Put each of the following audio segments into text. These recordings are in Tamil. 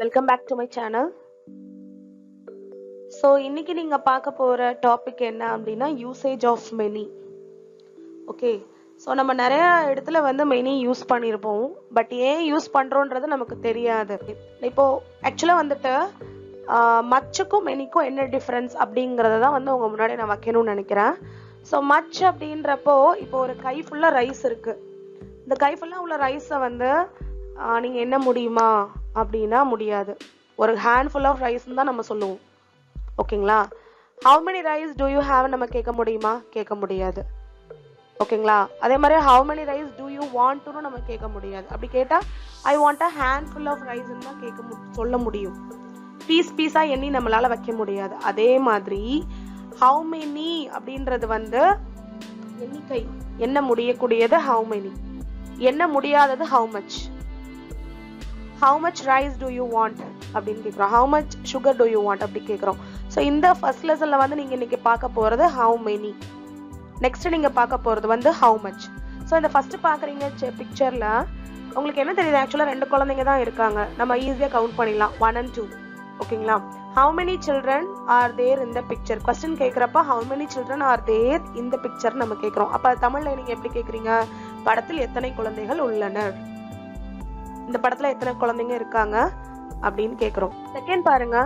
Welcome back to my channel so இன்னைக்கு நீங்க பார்க்க போற டாபிக் என்ன அப்படின்னா usage of many okay so நம்ம நிறைய இடத்துல வந்து மெனி யூஸ் பண்ணியிருப்போம் பட் ஏன் யூஸ் பண்ணுறோன்றது நமக்கு தெரியாது. இப்போ ஆக்சுவலாக வந்துட்டு மச்சுக்கும் மெனிக்கும் என்ன டிஃப்ரென்ஸ் அப்படிங்கிறத தான் வந்து உங்க முன்னாடி நான் வைக்கணும்னு நினைக்கிறேன். ஸோ மச் அப்படின்றப்போ இப்போ ஒரு கை ஃபுல்லாக ரைஸ் இருக்கு. இந்த கை ஃபுல்லாக உள்ள ரைஸை வந்து நீங்கள் என்ன முடியுமா? அப்படின்னா முடியாது. ஒரு ஹேண்ட் ஃபுல் ஆஃப் ரைஸ்ன்னு தான் நம்ம சொல்லுவோம். ஓகேங்களா? How many rice do you have நம்ம கேட்க முடியுமா? கேட்க முடியாது. ஓகேங்களா? அதே மாதிரி how many rice do you want நம்ம கேட்க முடியாது. அப்படி கேட்டால் I want a handful of ரைஸ்ன்னு தான் கேட்க மு- சொல்ல முடியும். பீஸ் பீஸாக எண்ணி நம்மளால் வைக்க முடியாது. அதே மாதிரி ஹவு மெனி அப்படின்றது வந்து எண்ணிக்கை என்ன முடியக்கூடியது ஹவு மெனி என்ன முடியாதது how much how much rice do you want அப்படின்னு கேட்குறோம் how much sugar do you want அப்படி கேட்குறோம் ஸோ இந்த ஃபர்ஸ்ட் லெசனில் வந்து நீங்கள் இன்றைக்கி பார்க்க போகிறது ஹவு மெனி நெக்ஸ்ட் நீங்கள் பார்க்க போகிறது வந்து ஹவு மச் ஸோ இந்த ஃபஸ்ட்டு பார்க்குறீங்க பிக்சரில் உங்களுக்கு என்ன தெரியுது? ஆக்சுவலாக ரெண்டு குழந்தைங்க தான் இருக்காங்க. நம்ம ஈஸியாக கவுண்ட் பண்ணிடலாம். ஒன் அண்ட் டூ ஓகேங்களா how many children are there இந்த பிக்சர் கொஸ்டின் கேட்குறப்ப how many children are there இந்த பிக்சர் நம்ம கேட்குறோம் அப்போ தமிழில் நீங்கள் எப்படி கேட்குறீங்க படத்தில் எத்தனை குழந்தைகள் உள்ளனர்? இந்த படத்துல எத்தனை குழந்தைங்க இருக்காங்க அப்படின்னு கேட்குறோம் செகண்ட் பாருங்க.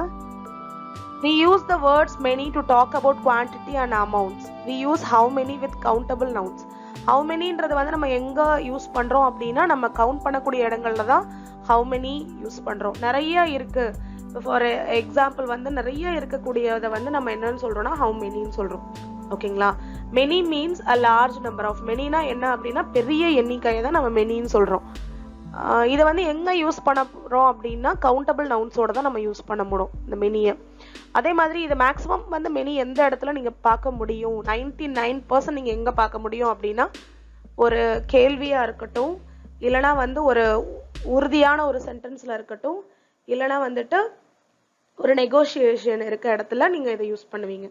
We use the words many to talk about quantity and amounts we use how many with countable nouns how மெனின்றது வந்து நம்ம எங்கே யூஸ் பண்ணுறோம் அப்படின்னா நம்ம கவுண்ட் பண்ணக்கூடிய இடங்கள்ல தான் ஹவு மெனி யூஸ் பண்ணுறோம் நிறைய இருக்குது ஃபார் எக்ஸாம்பிள் வந்து நிறைய இருக்கக்கூடியதை வந்து நம்ம என்னன்னு சொல்கிறோம்னா ஹவு மெனின்னு சொல்கிறோம் ஓகேங்களா? Many means a large number of மெனினா என்ன அப்படின்னா பெரிய எண்ணிக்கையை தான் நம்ம மெனின்னு சொல்கிறோம் இதை வந்து எங்கே யூஸ் பண்ணுறோம் அப்படின்னா கவுண்டபிள் நவுன்ஸோட தான் நம்ம யூஸ் பண்ண முடியும் இந்த மெனியை அதே மாதிரி இது மேக்ஸிமம் வந்து மெனி எந்த இடத்துல நீங்கள் பார்க்க முடியும்? நைன்டி நைன் பர்சன்ட் நீங்கள் எங்கே பார்க்க முடியும் அப்படின்னா ஒரு கேள்வியாக இருக்கட்டும் இல்லைனா வந்து ஒரு உறுதியான ஒரு சென்டென்ஸில் இருக்கட்டும் இல்லைனா வந்துட்டு ஒரு நெகோஷியேஷன் இருக்க இடத்துல நீங்கள் இதை யூஸ் பண்ணுவீங்க.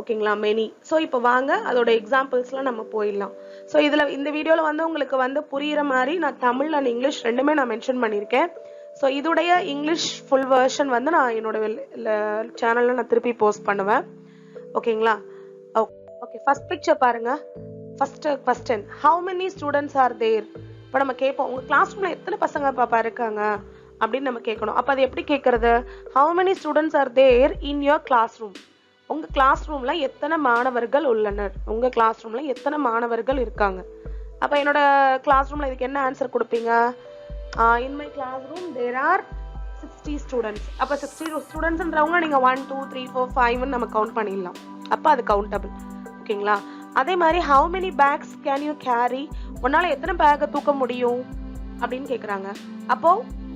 ஓகேங்களா? மெனி ஸோ இப்போ வாங்க அதோட எக்ஸாம்பிள்ஸ்லாம் நம்ம போயிடலாம். ஸோ இதில் இந்த வீடியோவில் வந்து உங்களுக்கு வந்து புரிகிற மாதிரி நான் தமிழ் அண்ட் இங்கிலீஷ் ரெண்டுமே நான் மென்ஷன் பண்ணியிருக்கேன். ஸோ இதோடைய இங்கிலீஷ் ஃபுல் வெர்ஷன் வந்து நான் என்னோட சேனலில் நான் திருப்பி போஸ்ட் பண்ணுவேன். ஓகேங்களா? ஓகே ஃபர்ஸ்ட் பிக்சர் பாருங்க. First question how many students are there இப்போ நம்ம கேட்போம் உங்க கிளாஸ் ரூம்ல எத்தனை பசங்க பாப்பா இருக்காங்க? அப்படின்னு நம்ம கேட்கணும் அப்போ அது எப்படி கேட்கறது how many students are there in your classroom உங்க கிளாஸ் ரூம்ல எத்தனை மாணவர்கள் உள்ளனர்? உங்க கிளாஸ் ரூம்ல எத்தனை மாணவர்கள் இருக்காங்க? அப்ப என்னோட கிளாஸ் ரூம்ல இதுக்கு என்ன ஆன்சர் கொடுப்பீங்க? In my classroom there are sixty students அப்ப சிக்ஸ்டி ஸ்டூடெண்ட்ஸ்ன்றவங்க நீங்க ஒன் டூ த்ரீ ஃபோர் ஃபைவ்னு நம்ம கவுண்ட் பண்ணிடலாம். அப்ப அது கவுண்டபிள் ஓகேங்களா? அதே மாதிரி how many bags can you carry உன்னால எத்தனை பேக்கை தூக்க முடியும்? அப்படின்னு கேக்குறாங்க. அப்போ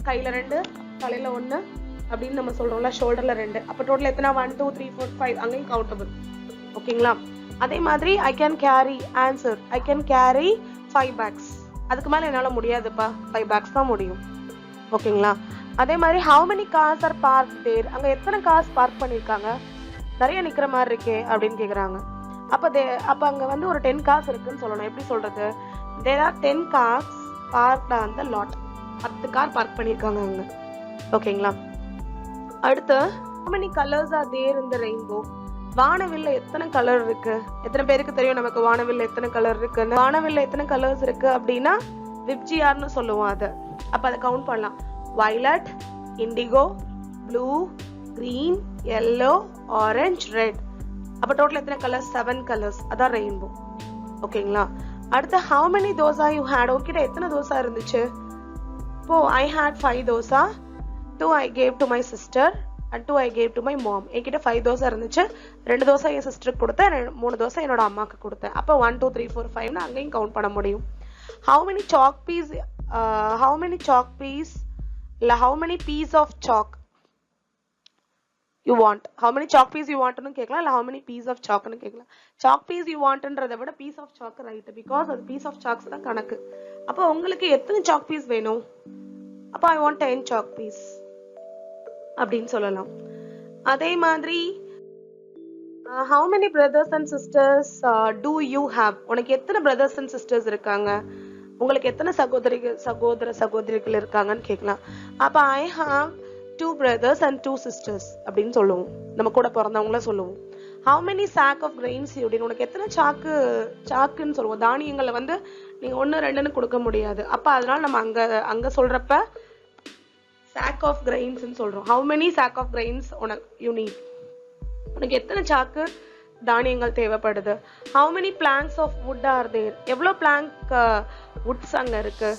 கையில ரெண்டு தலையில ஒன்று அப்படின்னு நம்ம சொல்றோம்ல ஷோல்டர்ல ரெண்டு. அப்போ டோட்டல் எத்தனை? One two three four five அங்கேயும் கவுண்டபிள் ஓகேங்களா? அதே மாதிரி I can carry answer I can carry five bags அதுக்கு மேல என்னால முடியாதுப்பா. ஃபைவ் பேக்ஸ் தான் முடியும். ஓகேங்களா? அதே மாதிரி how many cars are park there அங்க எத்தனை கார்ஸ் பார்க் பண்ணிருக்காங்க? நிறைய நிக்கிற மாதிரி இருக்கே அப்படின்னு கேக்குறாங்க. அப்ப தே அப்ப அங்க வந்து ஒரு டென் கார்ஸ் இருக்குன்னு சொல்லணும். எப்படி சொல்றது? There are ten cars park on the lot பத்து கார் பார்க் பண்ணிருக்காங்க அங்க. ஓகேங்களா? அடுத்து how கலர்ஸ் ஆர் தேர் இந்த ரெயின்போ வானவில்ல எத்தனை கலர் இருக்கு? எத்தனை பேருக்கு தெரியும் நமக்கு வானவில்ல எத்தனை கலர் இருக்குன்னு? வானவில்ல எத்தனை கலர்ஸ் இருக்கு அப்படின்னா விப்ஜிஆர்னு சொல்லுவோம் அதை. அப்ப அதை கவுண்ட் பண்ணலாம். Violet indigo blue green yellow orange red அப்போ டோட்டல் எத்தனை கலர்ஸ் செவன் கலர்ஸ் அதான் ரெயின்போ ஓகேங்களா? அடுத்து how many dosa you had உங்ககிட்ட எத்தனை தோசா இருந்துச்சு? இப்போ I had five dosa two I gave to my sister and two I gave to my mom என்கிட்ட ஃபைவ் தோசை இருந்துச்சு. ரெண்டு தோசை என் சிஸ்டருக்கு கொடுத்தேன். ரெண்டு- மூணு தோசை என்னோட அம்மாவுக்கு கொடுத்தேன். அப்போ ஒன் டூ த்ரீ ஃபோர் ஃபைவ்னு அங்கேயும் கவுண்ட் பண்ண முடியும். How many sock piece how many sock piece இல்லை how many piece of sock you want how many sock piece you வாண்ட்னு கேட்கலாம் இல்லை ஹவு மெனி பீஸ் ஆஃப் சாக்னு கேட்கலாம். சாக் பீஸ் யூ வாண்ட்ன்றதை விட piece of sock right because அது பீஸ் ஆஃப் சாக்ஸ் தான் கணக்கு. அப்போ உங்களுக்கு எத்தனை சாக் பீஸ் வேணும்? அப்போ I want ten sock piece அப்படின்னு சொல்லலாம். அதே மாதிரி how many brothers and sisters do you have உனக்கு எத்தனை பிரதர்ஸ் அண்ட் சிஸ்டர்ஸ் இருக்காங்க? உங்களுக்கு எத்தனை சகோதரிகள் சகோதர சகோதரிகள் இருக்காங்கன்னு கேட்கலாம் அப்ப I have two brothers and two sisters அப்படின்னு சொல்லுவோம். நம்ம கூட பிறந்தவங்கள சொல்லுவோம். How many sack of grains அப்படின்னு உனக்கு எத்தனை சாக்கு சாக்குன்னு சொல்லுவோம். தானியங்களை வந்து நீங்க ஒன்னு ரெண்டுன்னு கொடுக்க முடியாது. அப்ப அதனால நம்ம அங்க அங்க சொல்றப்ப சாக் ஆஃப் கிரெயின்ஸ்னு சொல்றோம். How many sack of grains உனக்கு யூ நீட் உனக்கு எத்தனை சாக்கு தானியங்கள் தேவைப்படுது? How many planks of wood are there எவ்வளோ பிளாங்க் வுட்ஸ் அங்கே இருக்கு?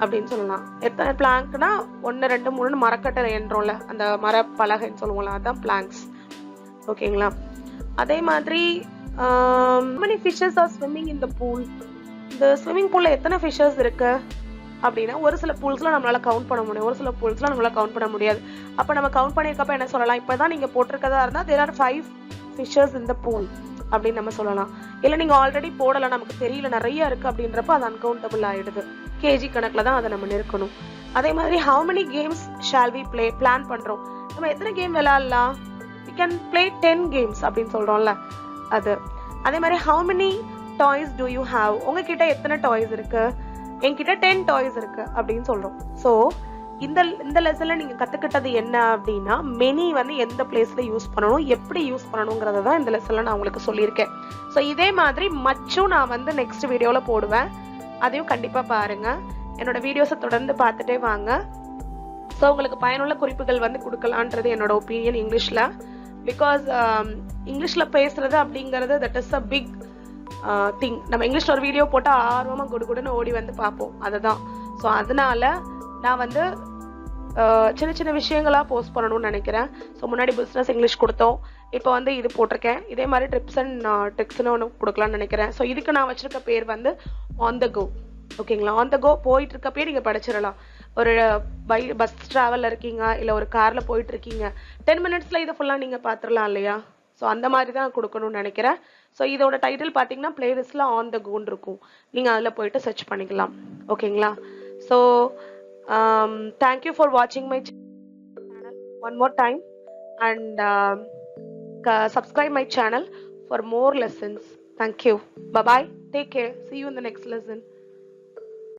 அப்படின்னு சொல்லலாம். எத்தனை பிளாங்க்னா ஒன்று ரெண்டு மூணு மரக்கட்டை என்றோம்ல அந்த மர பலகைன்னு சொல்லுவோம்ல அதான் பிளாங்க்ஸ் ஓகேங்களா அதே மாதிரி many ஃபிஷஸ் ஆர் ஸ்விம்மிங் இந்த பூல் இந்த ஸ்விம்மிங் பூலில் எத்தனை ஃபிஷஸ் இருக்குது அப்படின்னா ஒரு சில பூல்ஸ்லாம் நம்மளால கவுண்ட் பண்ண முடியும். ஒரு சில பூல்ஸ்லாம் நம்மளால கவுண்ட் பண்ண முடியாது. அப்ப நம்ம கவுண்ட் பண்ணியிருக்கப்ப என்ன சொல்லலாம்? இப்பதான் நீங்க போட்டிருக்கதா இருந்தா தேர் ஆர் ஃபைவ் ஃபிஷர்ஸ் இந்த பூல் அப்படின்னு நம்ம சொல்லலாம். இல்ல நீங்க ஆல்ரெடி போடல நமக்கு தெரியல நிறைய இருக்கு அப்படின்றப்ப அது அன்கவுண்டபிள் ஆயிடுது. கேஜி கணக்குல தான் அதை நம்ம நிற்கணும் அதே மாதிரி how many games shall we play plan பண்றோம்? நம்ம எத்தனை கேம் விளையாடலாம்? We can play ten games அப்படின்னு சொல்றோம்ல அது. அதே மாதிரி how many toys do you have உங்ககிட்ட எத்தனை டாய்ஸ் இருக்குது என்கிட்ட டென் டாய்ஸ் இருக்கு அப்படின்னு சொல்றோம். ஸோ இந்த இந்த லெசன்ல நீங்க கத்துக்கிட்டது என்ன அப்படின்னா மெனி வந்து எந்த பிளேஸ்ல யூஸ் பண்ணணும் எப்படி யூஸ் பண்ணணுங்கிறத தான் இந்த லெசன்ல நான் உங்களுக்கு சொல்லியிருக்கேன். ஸோ இதே மாதிரி மச்சும் நான் வந்து நெக்ஸ்ட் வீடியோல போடுவேன். அதையும் கண்டிப்பா பாருங்க. என்னோட வீடியோஸை தொடர்ந்து பார்த்துட்டே வாங்க. ஸோ உங்களுக்கு பயனுள்ள குறிப்புகள் வந்து கொடுக்கலான்றது என்னோட ஒப்பீனியன் இங்கிலீஷில். பிகாஸ் um, இங்கிலீஷில் பேசுறது அப்படிங்கிறது that is a big thing நம்ம இங்கிலீஷில் ஒரு வீடியோ போட்டால் ஆர்வமாக குடு குடுன்னு ஓடி வந்து பார்ப்போம். அதுதான். ஸோ அதனால நான் வந்து சின்ன சின்ன விஷயங்களா போஸ்ட் பண்ணணும்னு நினைக்கிறேன். ஸோ முன்னாடி பிஸ்னஸ் இங்கிலீஷ் கொடுத்தோம். இப்போ வந்து இது போட்டிருக்கேன். இதே மாதிரி ட்ரிப்ஸ் அண்ட் ட்ரிக்ஸ்னு ஒன்று கொடுக்கலாம்னு நினைக்கிறேன். ஸோ இதுக்கு நான் வச்சுருக்க பேர் வந்து ஆன் த கோ ஓகேங்களா ஆன் த கோ போயிட்டு இருக்கப்பயே நீங்கள் படிச்சிடலாம். ஒரு பை பஸ் ட்ராவலில் இருக்கீங்க இல்லை ஒரு காரில் போயிட்டு இருக்கீங்க டென் மினிட்ஸில் இதை ஃபுல்லாக நீங்கள் பார்த்துடலாம் இல்லையா? ஸோ அந்த மாதிரி தான் கொடுக்கணும்னு நினைக்கிறேன். ஸோ இதோட டைட்டில் பார்த்தீங்கன்னா பிளேலிஸ்டில் ஆன் த கோன் இருக்கும். நீங்கள் அதில் போயிட்டு சர்ச் பண்ணிக்கலாம். ஓகேங்களா ஸோ தேங்க்யூ ஃபார் வாட்சிங் my channel one more time and subscribe my channel for more lessons thank you bye bye take care see you see you in the